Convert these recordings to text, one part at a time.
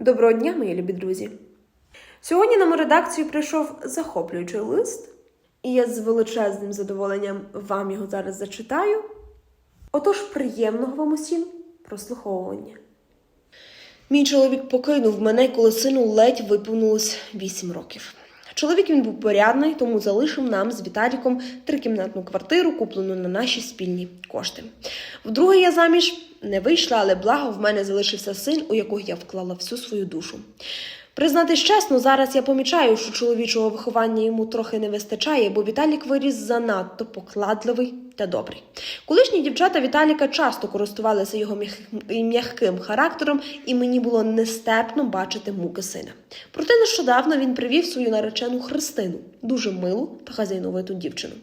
Доброго дня, мої любі друзі! Сьогодні нам у редакцію прийшов захоплюючий лист, і я з величезним задоволенням вам його зараз зачитаю. Отож, приємного вам усім прослуховування. Мій чоловік покинув мене, коли сину ледь виповнилось 8 років. Чоловік він був порядний, тому залишив нам з Віталіком трикімнатну квартиру, куплену на наші спільні кошти. Вдруге я заміж не вийшла, але благо в мене залишився син, у якого я вклала всю свою душу. Признатись чесно, зараз я помічаю, що чоловічого виховання йому трохи не вистачає, бо Віталік виріс занадто покладливий та добрий. Колишні дівчата Віталіка часто користувалися його м'яким характером, і мені було нестерпно бачити муки сина. Проте нещодавно він привів свою наречену Христину, дуже милу та хазяйновиту дівчину.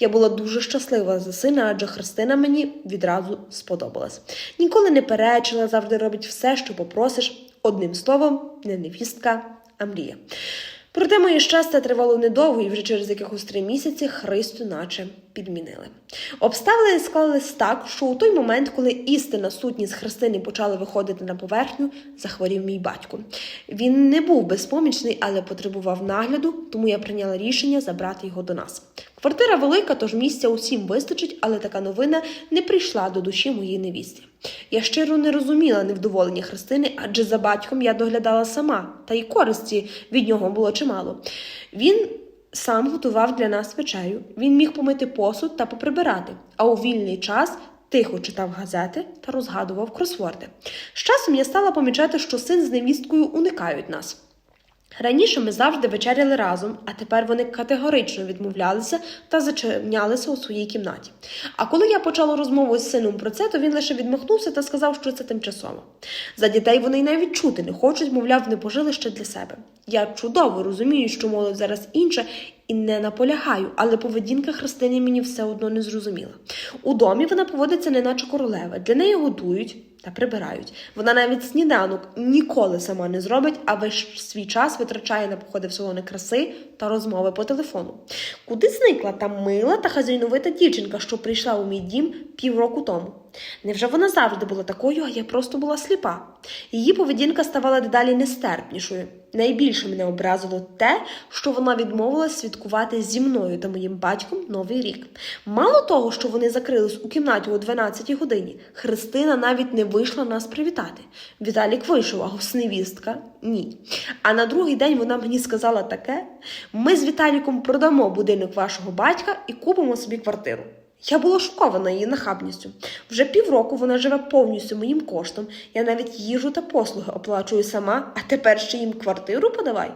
Я була дуже щаслива за сина, адже Христина мені відразу сподобалась. Ніколи не перечила, завжди робить все, що попросиш. Одним словом, не невістка, а мрія. Проте моє щастя тривало недовго, і вже через якихось три місяці Христу наче підмінили. Обставини склались так, що у той момент, коли істина сутність Христини почала виходити на поверхню, захворів мій батько. Він не був безпомічний, але потребував нагляду, тому я прийняла рішення забрати його до нас. Квартира велика, тож місця усім вистачить, але така новина не прийшла до душі моєї невісті. Я щиро не розуміла невдоволення Христини, адже за батьком я доглядала сама, та й користі від нього було чимало. Він сам готував для нас вечерю, він міг помити посуд та поприбирати, а у вільний час тихо читав газети та розгадував кросворди. З часом я стала помічати, що син з невісткою уникають нас. Раніше ми завжди вечеряли разом, а тепер вони категорично відмовлялися та зачинялися у своїй кімнаті. А коли я почала розмову з сином про це, то він лише відмахнувся та сказав, що це тимчасово. За дітей вони й навіть чути не хочуть, мовляв, не пожили ще для себе. Я чудово розумію, що молодь зараз інша і не наполягаю, але поведінка Христини мені все одно не зрозуміла. У домі вона поводиться неначе королева, для неї годують та прибирають. Вона навіть сніданок ніколи сама не зробить, а весь свій час витрачає на походи в салони краси та розмови по телефону. Куди зникла та мила та хазяйновита дівчинка, що прийшла у мій дім півроку тому? Невже вона завжди була такою, а я просто була сліпа? Її поведінка ставала дедалі нестерпнішою. Найбільше мене образило те, що вона відмовилась святкувати зі мною та моїм батьком новий рік. Мало того, що вони закрились у кімнаті о 12 годині, Христина навіть не вийшла нас привітати. Віталік вийшов, а ось невістка ні. А на другий день вона мені сказала таке: ми з Віталіком продамо будинок вашого батька і купимо собі квартиру. Я була шокована її нахабністю. Вже півроку вона живе повністю моїм коштом. Я навіть їжу та послуги оплачую сама, а тепер ще їм квартиру подавай.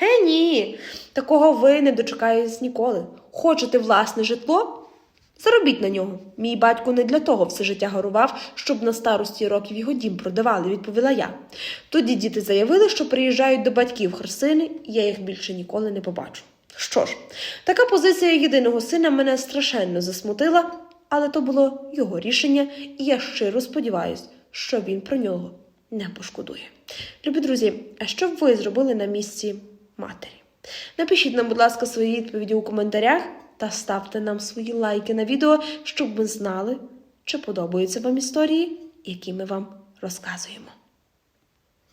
Ге ні, такого ви не дочекаєтесь ніколи. Хочете власне житло? Заробіть на нього. Мій батько не для того все життя горував, щоб на старості років його дім продавали, відповіла я. Тоді діти заявили, що приїжджають до батьків Христини, і я їх більше ніколи не побачу. Що ж, така позиція єдиного сина мене страшенно засмутила, але то було його рішення, і я щиро сподіваюся, що він про нього не пошкодує. Любі друзі, а що б ви зробили на місці матері? Напишіть нам, будь ласка, свої відповіді у коментарях та ставте нам свої лайки на відео, щоб ми знали, чи подобаються вам історії, які ми вам розказуємо.